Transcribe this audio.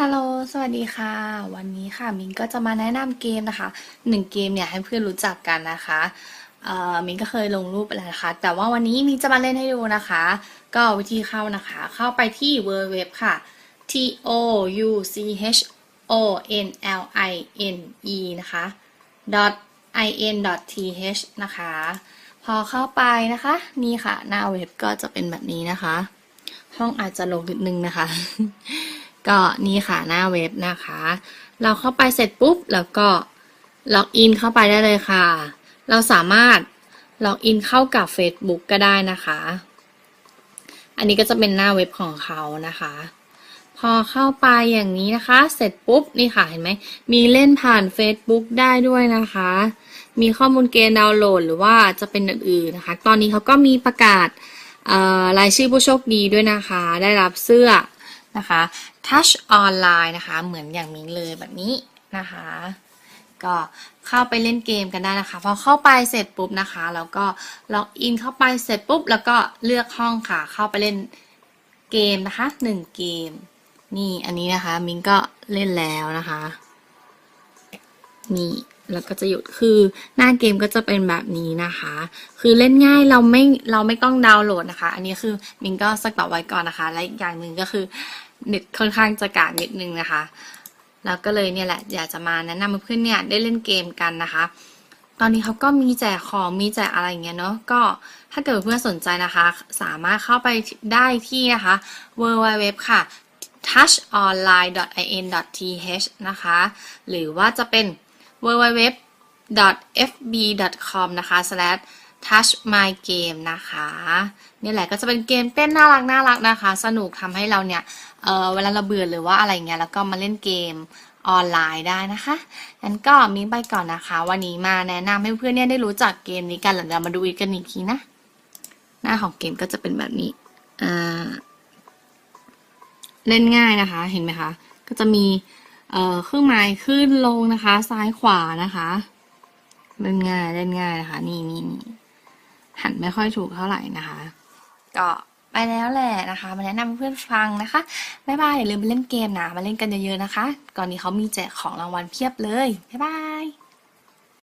ฮัลโหล สวัสดีค่ะ วันนี้ค่ะ มินก็จะมาแนะนำเกมนะคะ หนึ่งเกมเนี่ยให้เพื่อนรู้จักกันนะคะเอ่อมินก็เคยลงรูปไปแล้วนะคะ แต่ว่าวันนี้มินจะมาเล่นให้ดูนะคะ ก็วิธีเข้านะคะ เข้าไปที่ w w w ค่ะ t o u c h o n l i n e นะคะ i n dot t h นะคะ พอเข้าไปนะคะ นี่ค่ะ หน้าเว็บก็จะเป็นแบบนี้นะคะ ห้องอาจจะลงนิดนึงนะคะ ก็นี่ค่ะหน้าเว็บนะคะ เราเข้าไปเสร็จปุ๊บ แล้วก็ล็อกอินเข้าไปได้เลยค่ะ เราสามารถล็อกอินเข้ากับ Facebook ก็ได้นะคะ อันนี้ก็จะเป็นหน้าเว็บของเขานะคะ พอเข้าไปอย่างนี้นะคะ เสร็จปุ๊บนี่ค่ะเห็นไหมมีเล่นผ่าน Facebook ได้ด้วยนะคะ มีข้อมูลเกณฑ์ดาวน์โหลด หรือว่าจะเป็นอื่นๆนะคะ ตอนนี้เขาก็มีประกาศรายชื่อผู้โชคดีด้วยนะคะ ได้รับเสื้อ นะคะ Touch Online นะคะเหมือนอย่างนี้เลยแบบนี้นะคะ ก็เข้าไปเล่นเกมกันได้นะคะ พอเข้าไปเสร็จปุ๊บนะคะ แล้วก็ล็อกอินเข้าไปเสร็จปุ๊บ แล้วก็เลือกห้องค่ะ เข้าไปเล่นเกมนะคะหนึ่งเกม นี่อันนี้นะคะ มิงก็เล่นแล้วนะคะนี่แล้วก็จะหยุดคือหน้าเกมก็จะเป็นแบบนี้นะคะ คือเล่นง่ายเราไม่เราไม่ต้องดาวน์โหลดนะคะ อันนี้คือมิงก็สักต็อไว้ก่อนนะคะ และอีกอย่างหนึ่งก็คือ เน็ตค่อนข้างจะกากนิดนึงนะคะแล้วก็เลยเนี่ยแหละอยากจะมาแนะนำเพื่อนเนี่ยได้เล่นเกมกันนะคะ ตอนนี้เขาก็มีแจกของมีแจกอะไรอย่างเงี้ยเนาะก็ถ้าเกิดเพื่อนสนใจนะคะ สามารถเข้าไปได้ที่นะคะ www ค่ะ touchonline.in.th นะคะ หรือว่าจะเป็น www.fb.com นะคะ slash touch my game นะคะนี่แหละก็จะเป็นเกมเต้นน่ารักน่ารักนะคะ สนุกทำให้เราเนี่ยเเวลาเราเบื่อหรือว่าอะไรเงี้ยแล้วก็มาเล่นเกมออนไลน์ได้นะคะงั้นก็มิ้งไปก่อนนะคะ วันนี้มาแนะนำให้เพื่อนเนี่ยได้รู้จักเกมนี้กันแล้วเดี๋ยวมาดูอีกกันอีกทีนะ หน้าของเกมก็จะเป็นแบบนี้เล่นง่ายนะคะเห็นไหมคะก็จะมีเอ่อเครื่องหมายขึ้นลงนะคะ ซ้ายขวานะคะเล่นง่ายเล่นง่ายนะคะ นี่นี่นี่ หันไม่ค่อยถูกเท่าไหร่นะคะ ก็ไปแล้วแหละนะคะ มาแนะนำเพื่อนฟังนะคะบ๊ายบายอย่าลืมไปเล่นเกมนะ มาเล่นกันเยอะๆนะคะ ก่อนนี้เขามีแจกของรางวัลเพียบเลยบ๊ายบาย